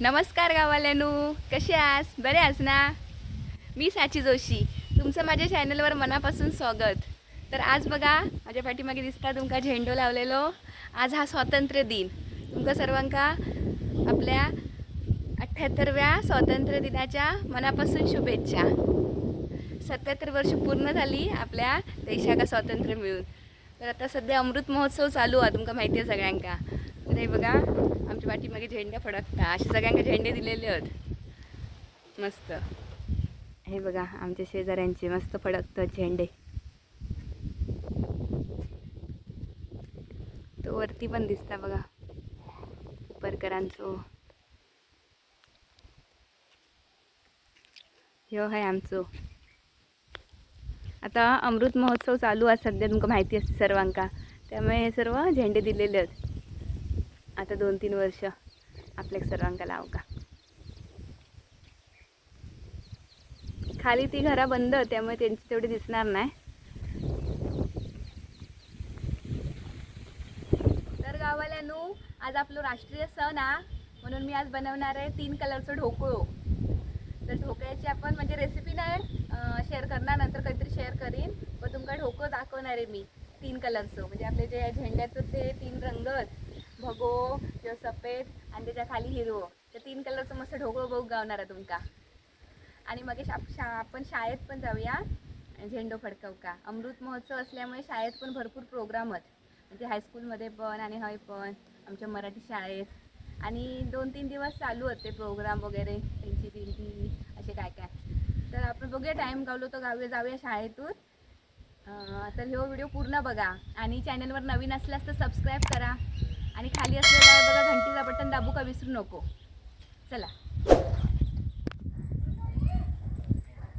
नमस्कार गावाल्यानू कसे आहास? बरे आस ना? मी साची जोशी तुमचं माझ्या चॅनलवर मनापासून स्वागत. तर आज बघा माझ्या पाठीमागे दिसता तुमका झेंडो लावलेलो. आज हा स्वातंत्र्य दिन. तुमका सर्वांका आपल्या अठ्ठ्याहत्तरव्या स्वातंत्र्य दिनाच्या मनापासून शुभेच्छा. सत्याहत्तर वर्ष पूर्ण झाली आपल्या देशाका स्वातंत्र्य मिळून. तर आता सध्या अमृत महोत्सव चालू आहे तुमका माहिती आहे सगळ्यांका. तर हे बघा आमच्या पाठीमागे झेंडे फडकता असे सगळ्यांका झेंडे दिलेले आहेत. मस्त. हे बघा आमच्या शेजाऱ्यांचे मस्त फडकतात झेंडे. तो वरती पण दिसता बघा. उपरकरांचो. ह्यो आहे आमचो. आता अमृत महोत्सव चालू आहे सध्या तुमका माहिती असते सर्वांका. त्यामुळे हे सर्व झेंडे दिलेले आहेत. आता दोन तीन वर्ष आपल्या सर्वांका लाव का? खाली ती घरा बंद त्यामुळे त्यांची तेवढी दिसणार नाही. तर गावाल्यानू आज आपलं राष्ट्रीय सण हा म्हणून मी आज बनवणार आहे तीन कलरचं ढोकळो. तर ढोकळ्याची आपण म्हणजे रेसिपी नाही शेअर करणार नंतर काहीतरी शेअर करीन. पण तुमका ढोकं दाखवणार आहे मी तीन कलरचं म्हणजे आपले जे झेंड्याचं ते तीन रंग आहेत, भगो जो सफेद आणि त्याच्याखाली हिरवं ते तीन कलरचं मस्त ढोकळं बघू गावणार आहे तुमका. आणि मग शा शा आपण शाळेत पण जाऊया. झेंडो फडकव का अमृत महोत्सव असल्यामुळे शाळेत पण भरपूर प्रोग्राम आहेत. म्हणजे हायस्कूलमध्ये पण आणि हय पण आमच्या मराठी शाळेत. आणि दोन तीन दिवस चालू होते प्रोग्राम वगैरे त्यांची दिंडी असे काय काय. तर आपण बघूया टाईम गावलो तर गावी जाऊया शाळेतून. तर ह्यो व्हिडिओ पूर्ण बघा. आणि चॅनलवर नवीन असल्यास तर सबस्क्राईब करा. आणि खाली असलेला बघा घंटीचा बटन दाबू का विसरू नको. चला.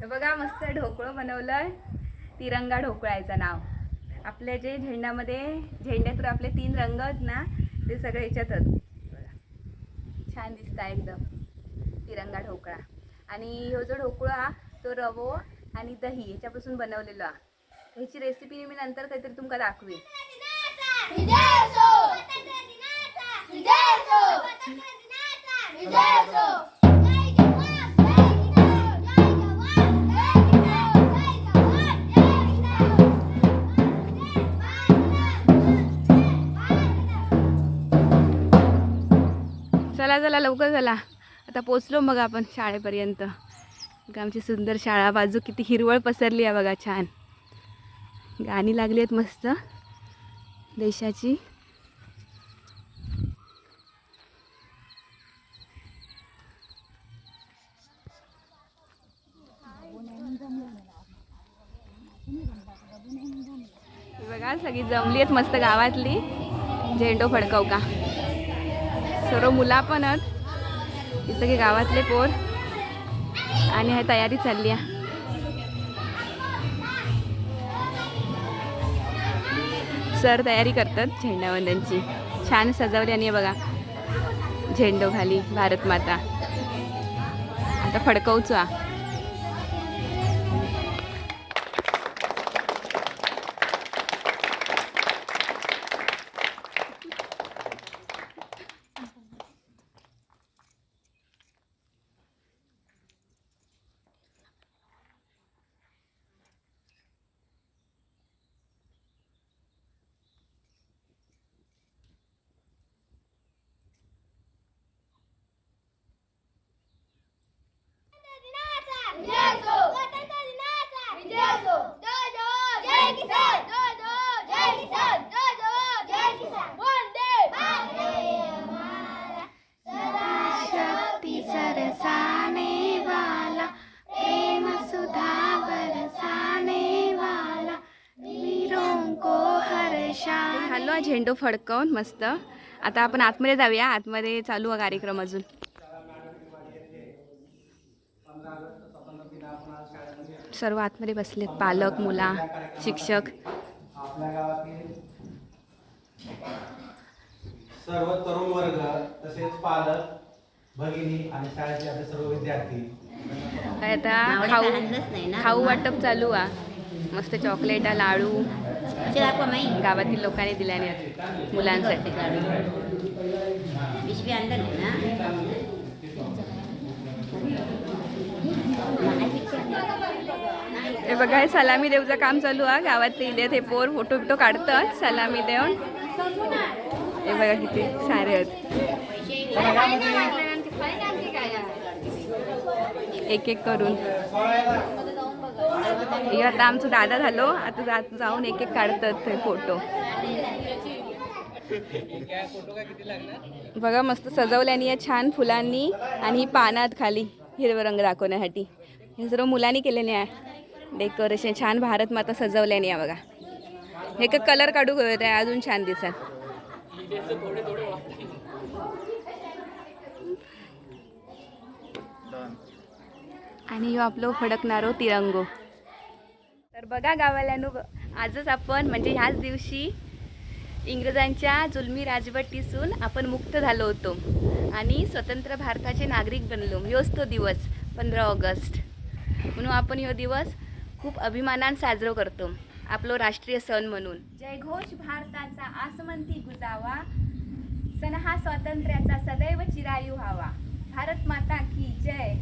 बघा मस्त ढोकळं बनवलंय. तिरंगा ढोकळायचं नाव. आपल्या जे झेंड्यामध्ये झेंड्यात आपले तीन रंग आहेत ना ते सगळे याच्यातच छान दिसता आहे एकदम. तिरंगा ढोकळा. आणि हो जो ढोकळा तो रवो आणि दही याच्यापासून बनवलेला. ह्याची रेसिपी मी नंतर काहीतरी तुमका दाखवेन. चला चला लवकर चला. आता पोचलो मग आपण शाळेपर्यंत. आमची सुंदर शाळा बाजू किती हिरवळ पसरली आहे बघा छान. गाणी लागली आहेत मस्त. देशाची. बघा सगळी जमली आहेत मस्त गावातली. झेंडो फडकव का? सर्व मुला पण आहेत. हे सगळे गावातले पोर. आणि हे तयारी चालली आहे. सर तयारी करतात झेंडावंदनची. छान सजावली आणि बघा झेंडो खाली भारत माता. आता फडकवचो झेंडो फडकवून मस्त. आता आपण आतमध्ये जाऊया. आतमध्ये चालू आहे कार्यक्रम अजून. सर्व आतमध्ये बसलेत. पालक मुला शिक्षक. आपल्या गावातील सर्व तरुण वर्ग तसेच पालक भगिनी आणि आपले सर्व विद्यार्थी. काय आता खाऊ खाऊ वाटप चालू आ मस्त चॉकलेट लाडू. गावातील लोकांनी दिल्याने मुलांसाठी हे बघा हे सलामी देवचं काम चालू आहे. गावातील हे पोर फोटो बिटो काढतात सलामी देऊन. हे बघा किती सारे आहेत. एक एक करून. हे आता आमचं दादा झालो. आता जात जाऊन एक एक काढतात ते फोटो. बघा मस्त सजवल्यानी आहे छान फुलांनी आणि ही पानात खाली हिरवा रंग दाखवण्यासाठी. हे सर्व मुलांनी केलेले आहे. डेकोरेशन छान भारत माता सजवल्याने आहे बघा. हे का कलर काढू आहे अजून छान दिसत आणि ह्यो आपलो फडकणारो तिरंगो. बघा गावाल्यानो आजच आपण म्हणजे ह्याच दिवशी इंग्रजांच्या जुलमी राजवटीसून आपण मुक्त झालो होतो आणि स्वतंत्र भारताचे नागरिक बनलो. ह्योच तो दिवस पंधरा ऑगस्ट. म्हणून आपण ह्यो दिवस खूप अभिमानान साजरो करतो आपलो राष्ट्रीय सण म्हणून. जय घोष भारताचा आसमंती गुजावा सण हा स्वातंत्र्याचा सदैव चिरायू व्हावा. भारत माता की जय.